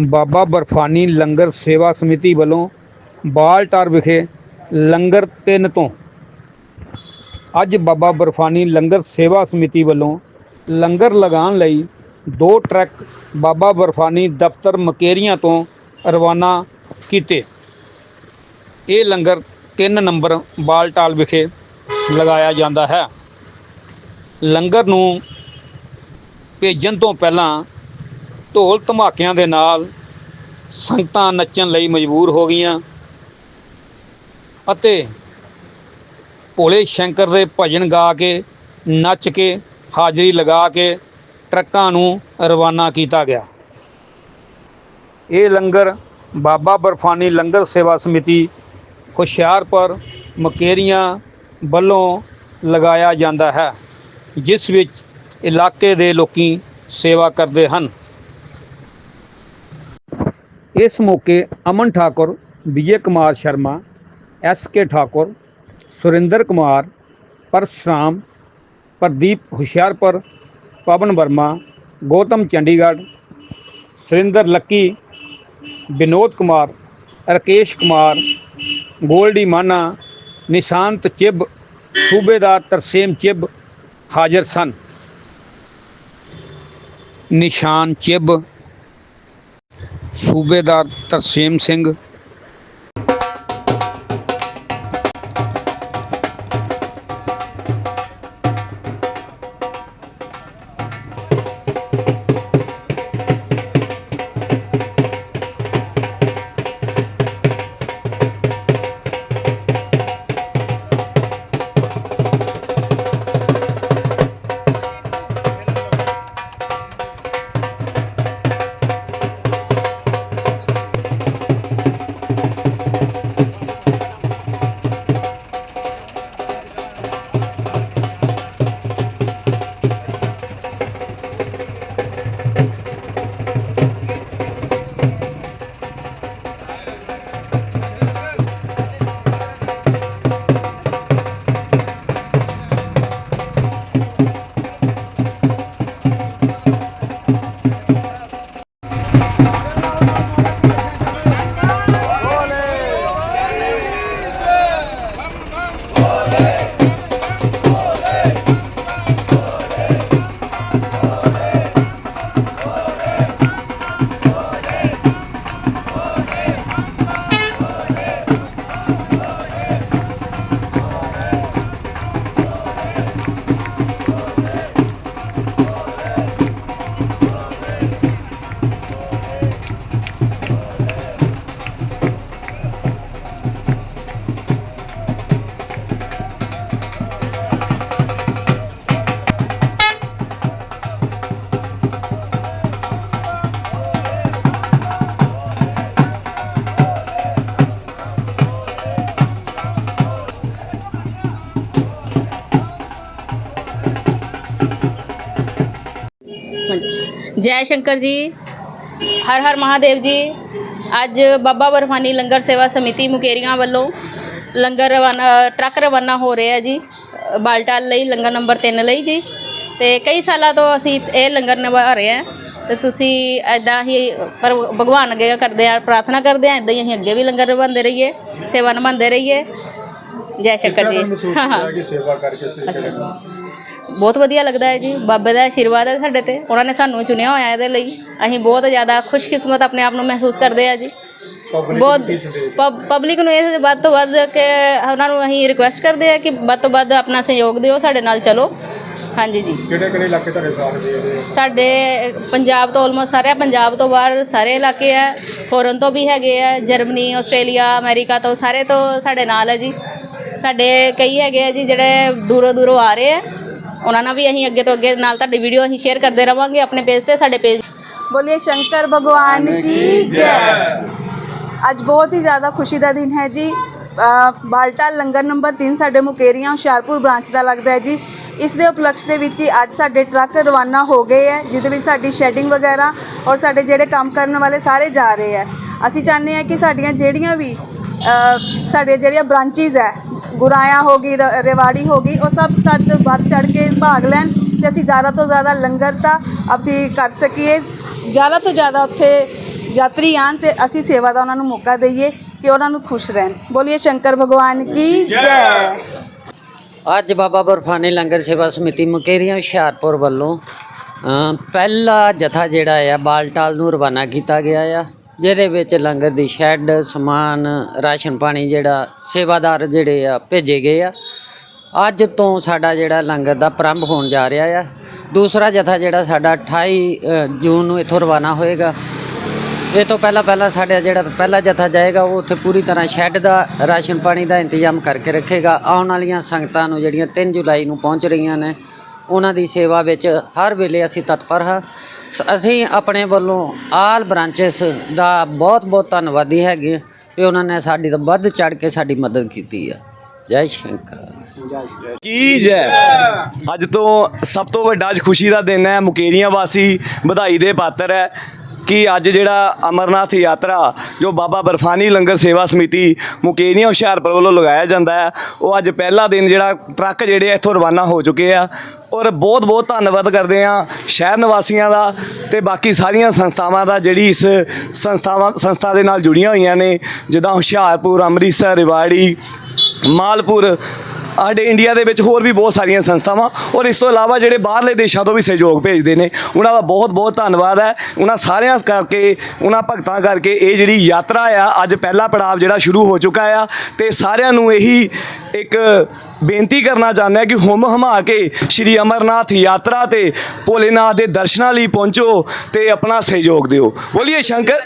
ਬਾਬਾ ਬਰਫਾਨੀ ਲੰਗਰ ਸੇਵਾ ਸਮਿਤੀ ਵੱਲੋਂ ਬਾਲਟਾਰ ਵਿਖੇ ਲੰਗਰ ਤਿੰਨ ਤੋਂ। ਅੱਜ ਬਾਬਾ ਬਰਫਾਨੀ ਲੰਗਰ ਸੇਵਾ ਸਮਿਤੀ ਵੱਲੋਂ ਲੰਗਰ ਲਗਾਉਣ ਲਈ ਦੋ ਟਰੱਕ ਬਾਬਾ ਬਰਫਾਨੀ ਦਫ਼ਤਰ ਮਕੇਰੀਆਂ ਤੋਂ ਰਵਾਨਾ ਕੀਤੇ। ਇਹ ਲੰਗਰ 3 ਨੰਬਰ ਬਾਲਟਾਲ ਵਿਖੇ ਲਗਾਇਆ ਜਾਂਦਾ ਹੈ। ਲੰਗਰ ਨੂੰ ਭੇਜਣ ਤੋਂ ਪਹਿਲਾਂ ਢੋਲ ਧਮਾਕਿਆਂ ਦੇ ਨਾਲ ਸੰਗਤਾਂ ਨੱਚਣ ਲਈ ਮਜਬੂਰ ਹੋ ਗਈਆਂ ਅਤੇ ਭੋਲੇ ਸ਼ੰਕਰ ਦੇ ਭਜਨ ਗਾ ਕੇ, ਨੱਚ ਕੇ, ਹਾਜ਼ਰੀ ਲਗਾ ਕੇ ਟਰੱਕਾਂ ਨੂੰ ਰਵਾਨਾ ਕੀਤਾ ਗਿਆ। ਇਹ ਲੰਗਰ ਬਾਬਾ ਬਰਫਾਨੀ ਲੰਗਰ ਸੇਵਾ ਸਮਿਤੀ ਹੁਸ਼ਿਆਰਪੁਰ ਮਕੇਰੀਆਂ ਵੱਲੋਂ ਲਗਾਇਆ ਜਾਂਦਾ ਹੈ, ਜਿਸ ਵਿੱਚ ਇਲਾਕੇ ਦੇ ਲੋਕੀ ਸੇਵਾ ਕਰਦੇ ਹਨ। ਇਸ ਮੌਕੇ Aman Thakur, Vijay Kumar Sharma, S K Thakur, Surinder Kumar, Parshuram, Pradeep Hoshiarpur, Pawan Verma, Gautam Chandigarh, Surinder Lucky, Vinod Kumar, Rakesh Kumar, Goldie Mana, Nishant Chibb, ਸੂਬੇਦਾਰ ਤਰਸੇਮ ਚਿੱਬ ਹਾਜ਼ਰ ਸਨ। ਨਿਸ਼ਾਨ ਚਿੱਬ ਸੂਬੇਦਾਰ ਤਰਸੇਮ ਸਿੰਘ daughter. ਜੈ ਸ਼ੰਕਰ ਜੀ ਹਰ ਹਰ ਮਹਾਦੇਵ ਜੀ ਅੱਜ ਬਾਬਾ ਬਰਫਾਨੀ ਲੰਗਰ ਸੇਵਾ ਸਮਿਤੀ ਮੁਕੇਰੀਆਂ ਵੱਲੋਂ ਲੰਗਰ ਰਵਾਨਾ ਟਰੱਕ ਰਵਾਨਾ ਹੋ ਰਿਹਾ ਜੀ ਬਾਲਟਾਲ ਲਈ ਲੰਗਰ ਨੰਬਰ 3 ਲਈ ਜੀ। ਤੇ ਕਈ ਸਾਲਾਂ ਤੋਂ ਅਸੀਂ ਇਹ ਲੰਗਰ ਨਿਭਾ ਰਹੇ ਹਾਂ। ਤੇ ਤੁਸੀਂ ਐਦਾਂ ਹੀ ਪਰ ਭਗਵਾਨ ਅੱਗੇ ਕਰਦੇ ਆ ਪ੍ਰਾਰਥਨਾ ਕਰਦੇ ਆ ਐਦਾਂ ਹੀ ਅਸੀਂ ਅੱਗੇ ਵੀ ਲੰਗਰ ਨਿਭਾਉਂਦੇ ਰਹੀਏ ਸੇਵਾ ਨਿਭਾਉਂਦੇ ਰਹੀਏ। ਜੈ ਸ਼ੰਕਰ ਜੀ। ਹਾਂ ਹਾਂ ਕਿ ਸੇਵਾ ਕਰਕੇ ਬਹੁਤ ਵਧੀਆ ਲੱਗਦਾ ਹੈ ਜੀ। ਬਾਬੇ ਦਾ ਆਸ਼ੀਰਵਾਦ ਹੈ ਸਾਡੇ ਤੇ। ਉਹਨਾਂ ਨੇ ਸਾਨੂੰ ਚੁਣਿਆ ਹੋਇਆ ਇਹਦੇ ਲਈ। ਅਸੀਂ ਬਹੁਤ ਜ਼ਿਆਦਾ ਖੁਸ਼ਕਿਸਮਤ ਆਪਣੇ ਆਪ ਨੂੰ ਮਹਿਸੂਸ ਕਰਦੇ ਆ ਜੀ। ਬਹੁਤ ਪਬ- ਪਬਲਿਕ ਨੂੰ ਇਹ ਵੱਧ ਤੋਂ ਵੱਧ ਕਿ ਉਹਨਾਂ ਨੂੰ ਅਸੀਂ ਰਿਕੁਐਸਟ ਕਰਦੇ ਆ ਕਿ ਵੱਧ ਤੋਂ ਵੱਧ ਆਪਣਾ ਸਹਿਯੋਗ ਦਿਓ ਸਾਡੇ ਨਾਲ ਚਲੋ। ਹਾਂਜੀ ਜੀ। ਕਿਹੜੇ ਕਿਹੜੇ ਇਲਾਕੇ ਤੁਹਾਡੇ ਸਾਥ ਦੇ ਰਹੇ ਆ? ਸਾਡੇ ਪੰਜਾਬ ਤੋਂ ਆਲਮੋਸਟ ਸਾਰੇ ਪੰਜਾਬ ਤੋਂ ਬਾਹਰ ਸਾਰੇ ਇਲਾਕੇ ਆ। ਫੋਰਨ ਤੋਂ ਵੀ ਹੈਗੇ ਆ। ਜਰਮਨੀ ਆਸਟ੍ਰੇਲੀਆ ਅਮਰੀਕਾ ਤੋਂ ਸਾਰੇ ਤੋਂ ਸਾਡੇ ਨਾਲ ਹੈ ਜੀ। ਸਾਡੇ ਕਈ ਹੈਗੇ ਆ ਜੀ ਜਿਹੜੇ ਦੂਰੋਂ ਦੂਰੋਂ ਆ ਰਹੇ ਆ। ਉਹਨਾਂ ਨਾਲ ਵੀ ਅਸੀਂ ਅੱਗੇ ਤੋਂ ਅੱਗੇ ਨਾਲ ਤੁਹਾਡੀ ਵੀਡੀਓ ਅਸੀਂ ਸ਼ੇਅਰ ਕਰਦੇ ਰਵਾਂਗੇ ਆਪਣੇ ਪੇਜ ਤੇ ਸਾਡੇ ਪੇਜ ਬੋਲੀਏ ਸ਼ੰਕਰ ਭਗਵਾਨ ਕੀ ਜੈ। ਅੱਜ ਬਹੁਤ ਹੀ ਜ਼ਿਆਦਾ ਖੁਸ਼ੀ ਦਾ ਦਿਨ ਹੈ ਜੀ। ਬਾਲਟਾ ਲੰਗਰ ਨੰਬਰ 3 ਸਾਡੇ ਮੁਕੇਰੀਆਂ ਹੁਸ਼ਿਆਰਪੁਰ ਬ੍ਰਾਂਚ ਦਾ ਲੱਗਦਾ ਹੈ ਜੀ। ਇਸ ਦੇ ਉਪਲਕਸ਼ ਦੇ ਵਿੱਚ ਹੀ ਅੱਜ ਸਾਡੇ ਟਰੱਕ ਰਵਾਨਾ ਹੋ ਗਏ ਹੈ ਜਿਹਦੇ ਵਿੱਚ ਸਾਡੀ ਸ਼ੈਡਿੰਗ ਵਗੈਰਾ ਔਰ ਸਾਡੇ ਜਿਹੜੇ ਕੰਮ ਕਰਨ ਵਾਲੇ ਸਾਰੇ ਜਾ ਰਹੇ ਹੈ। ਅਸੀਂ ਚਾਹੁੰਦੇ ਹਾਂ ਕਿ ਸਾਡੀਆਂ ਜਿਹੜੀਆਂ ਵੀ ਸਾਡੇ ਜਿਹੜੀਆਂ ਬ੍ਰਾਂਚਿਸ ਹੈ ਗੁਰਾਇਆ ਹੋ ਗਈ, ਰ- ਰੇਵਾੜੀ ਹੋ ਗਈ, ਉਹ ਸਭ ਸਾਡੇ ਤੋਂ ਵੱਧ ਚੜ ਕੇ ਭਾਗ ਲੈਣ ਤੇ ਅਸੀਂ ਜ਼ਿਆਦਾ ਤੋਂ ਜ਼ਿਆਦਾ ਲੰਗਰ ਦਾ ਅਸੀਂ ਕਰ ਸਕੀਏ। ਜ਼ਿਆਦਾ ਤੋਂ ਜ਼ਿਆਦਾ ਉੱਥੇ ਯਾਤਰੀ ਆਉਣ ਤੇ ਅਸੀਂ ਸੇਵਾ ਦਾ ਉਹਨਾਂ ਨੂੰ ਮੌਕਾ ਦਈਏ ਕਿ ਉਹਨਾਂ ਨੂੰ ਖੁਸ਼ ਰਹਿਣ। ਬੋਲੀਏ, ਸ਼ੰਕਰ ਭਗਵਾਨ ਕੀ ਜੈ। ਅੱਜ ਬਾਬਾ ਬਰਫਾਨੀ ਲੰਗਰ ਸੇਵਾ ਸਮਿਤੀ ਮੁਕੇਰੀਆਂ ਹੁਸ਼ਿਆਰਪੁਰ ਵੱਲੋਂ ਪਹਿਲਾ ਜਥਾ ਜਿਹੜਾ ਆ, ਬਾਲਟਾਲ ਨੂੰ ਰਵਾਨਾ ਕੀਤਾ ਗਿਆ ਆ। ਜਿਹਦੇ ਵਿੱਚ ਲੰਗਰ ਦੀ ਸ਼ੈੱਡ, ਸਮਾਨ, ਰਾਸ਼ਨ ਪਾਣੀ ਜਿਹੜਾ ਸੇਵਾਦਾਰ ਜਿਹੜੇ ਆ ਭੇਜੇ ਗਏ ਆ। ਅੱਜ ਤੋਂ ਸਾਡਾ ਜਿਹੜਾ ਲੰਗਰ ਦਾ ਪ੍ਰਾਰੰਭ ਹੋਣ ਜਾ ਰਿਹਾ ਆ। ਦੂਸਰਾ ਜਥਾ ਜਿਹੜਾ ਸਾਡਾ 28 ਜੂਨ ਨੂੰ ਇੱਥੋਂ ਰਵਾਨਾ ਹੋਏਗਾ। ਇਹ ਤੋਂ ਪਹਿਲਾਂ ਪਹਿਲਾਂ ਸਾਡਾ ਜਿਹੜਾ ਪਹਿਲਾ ਜਥਾ ਜਾਏਗਾ, ਉਹ ਉੱਥੇ ਪੂਰੀ ਤਰ੍ਹਾਂ ਸ਼ੈੱਡ ਦਾ, ਰਾਸ਼ਨ ਪਾਣੀ ਦਾ ਇੰਤਜ਼ਾਮ ਕਰਕੇ ਰੱਖੇਗਾ। ਆਉਣ ਵਾਲੀਆਂ ਸੰਗਤਾਂ ਨੂੰ ਜਿਹੜੀਆਂ 3 ਜੁਲਾਈ ਨੂੰ ਪਹੁੰਚ ਰਹੀਆਂ ਨੇ ਉਹਨਾਂ ਦੀ ਸੇਵਾ ਵਿੱਚ ਹਰ ਵੇਲੇ ਅਸੀਂ ਤਤਪਰ ਹਾਂ। ਅਸੀਂ ਆਪਣੇ ਵੱਲੋਂ ਆਲ ਬ੍ਰਾਂਚਸ ਦਾ ਬਹੁਤ ਬਹੁਤ ਧੰਨਵਾਦੀ ਹੈਗੇ ਵੀ ਉਹਨਾਂ ਨੇ ਸਾਡੀ ਤਾਂ ਵੱਧ ਚੜ ਕੇ ਸਾਡੀ ਮਦਦ ਕੀਤੀ ਆ। ਜੈ ਸ਼ੰਕਰ ਕੀ ਜੈ? ਅੱਜ ਤੋਂ ਸਭ ਤੋਂ ਵੱਡਾ ਅੱਜ ਖੁਸ਼ੀ ਦਾ ਦਿਨ ਹੈ। ਮੁਕੇਰੀਆਂ ਵਾਸੀ ਵਧਾਈ ਦੇ ਪਾਤਰ ਹੈ। ਕਿ ਅੱਜ ਜਿਹੜਾ ਅਮਰਨਾਥ ਯਾਤਰਾ, ਜੋ ਬਾਬਾ ਬਰਫਾਨੀ ਲੰਗਰ ਸੇਵਾ ਸਮਿਤੀ ਮੁਕੇਰੀਆਂ ਹੁਸ਼ਿਆਰਪੁਰ ਵੱਲੋਂ ਲਗਾਇਆ ਜਾਂਦਾ ਹੈ, ਉਹ ਅੱਜ ਪਹਿਲਾ ਦਿਨ ਜਿਹੜਾ ਟਰੱਕ ਜਿਹੜੇ ਆ ਇੱਥੋਂ ਰਵਾਨਾ ਹੋ ਚੁੱਕੇ ਆ। ਔਰ ਬਹੁਤ ਬਹੁਤ ਧੰਨਵਾਦ ਕਰਦੇ ਆ ਸ਼ਹਿਰ ਨਿਵਾਸੀਆਂ ਦਾ ਤੇ ਬਾਕੀ ਸਾਰੀਆਂ ਸੰਸਥਾਵਾਂ ਦਾ ਜਿਹੜੀ ਇਸ ਸੰਸਥਾਵਾਂ, ਸੰਸਥਾ ਦੇ ਨਾਲ ਜੁੜੀਆਂ ਹੋਈਆਂ ਨੇ, ਜਿੱਦਾਂ ਹੁਸ਼ਿਆਰਪੁਰ, ਅੰਮ੍ਰਿਤਸਰ, ਰਿਵਾੜੀ, ਮਾਲਪੁਰ ਸਾਡੇ ਇੰਡੀਆ ਦੇ ਵਿੱਚ ਹੋਰ ਵੀ ਬਹੁਤ ਸਾਰੀਆਂ ਸੰਸਥਾਵਾਂ ਔਰ ਇਸ ਤੋਂ ਇਲਾਵਾ ਜਿਹੜੇ ਬਾਹਰਲੇ ਦੇਸ਼ਾਂ ਤੋਂ ਵੀ ਸਹਿਯੋਗ ਭੇਜਦੇ ਨੇ, ਉਹਨਾਂ ਦਾ ਬਹੁਤ ਬਹੁਤ ਧੰਨਵਾਦ ਹੈ। ਉਹਨਾਂ ਸਾਰਿਆਂ ਕਰਕੇ, ਉਹਨਾਂ ਭਗਤਾਂ ਕਰਕੇ ਇਹ ਜਿਹੜੀ ਯਾਤਰਾ ਆ, ਅੱਜ ਪਹਿਲਾ ਪੜਾਅ ਜਿਹੜਾ ਸ਼ੁਰੂ ਹੋ ਚੁੱਕਾ ਆ ਤੇ ਸਾਰਿਆਂ ਨੂੰ ਇਹੀ ਇੱਕ ਬੇਨਤੀ ਕਰਨਾ ਚਾਹੁੰਦੇ ਹਾਂ ਕਿ ਹੁਮ ਹਮਾ ਕੇ ਸ਼੍ਰੀ ਅਮਰਨਾਥ ਯਾਤਰਾ ਤੇ ਭੋਲੇਨਾਥ ਦੇ ਦਰਸ਼ਨਾਂ ਲਈ ਪਹੁੰਚੋ ਤੇ ਆਪਣਾ ਸਹਿਯੋਗ ਦਿਓ। ਬੋਲੀਏ ਸ਼ੰਕਰ।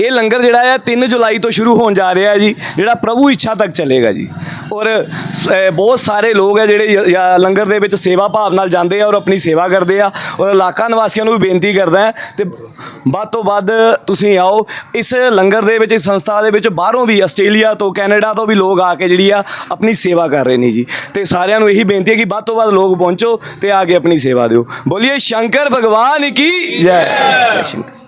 ਇਹ ਲੰਗਰ ਜਿਹੜਾ ਹੈ 3 ਜੁਲਾਈ ਤੋਂ ਸ਼ੁਰੂ ਹੋਣ ਜਾ ਰਿਹਾ ਹੈ ਜੀ ਜਿਹੜਾ ਪ੍ਰਭੂ ਇੱਛਾ ਤੱਕ ਚੱਲੇਗਾ ਜੀ। ਔਰ ਅ, ਬਹੁਤ ਸਾਰੇ ਲੋਕ ਹੈ ਜਿਹੜੇ ਲੰਗਰ ਦੇ ਵਿੱਚ ਸੇਵਾ ਭਾਵ ਨਾਲ ਜਾਂਦੇ ਆ ਔਰ ਆਪਣੀ ਸੇਵਾ ਕਰਦੇ ਆ। ਔਰ ਇਲਾਕਾ ਨਿਵਾਸੀਆਂ ਨੂੰ ਵੀ ਬੇਨਤੀ ਕਰਦਾ ਹੈ ਤੇ ਵੱਧ ਤੋਂ ਵੱਧ ਤੁਸੀਂ ਆਓ ਇਸ ਲੰਗਰ ਦੇ ਵਿੱਚ ਇਸ ਸੰਸਥਾ ਦੇ ਵਿੱਚ ਬਾਹਰੋਂ ਵੀ ਆਸਟ੍ਰੇਲੀਆ ਤੋਂ ਕੈਨੇਡਾ ਤੋਂ ਵੀ ਲੋਕ ਆ ਕੇ ਜਿਹੜੀ ਆ ਆਪਣੀ ਸੇਵਾ ਕਰ ਰਹੇ ਨੇ ਜੀ। ਤੇ ਸਾਰਿਆਂ ਨੂੰ ਇਹੀ ਬੇਨਤੀ ਹੈ ਕਿ ਵੱਧ ਤੋਂ ਵੱਧ ਲੋਕ ਪਹੁੰਚੋ ਤੇ ਆ ਕੇ ਆਪਣੀ ਸੇਵਾ ਦਿਓ। ਬੋਲੀਏ ਸ਼ੰਕਰ ਭਗਵਾਨ ਕੀ ਜੈ। ਜੈ। ਸ਼ੰਕਰ।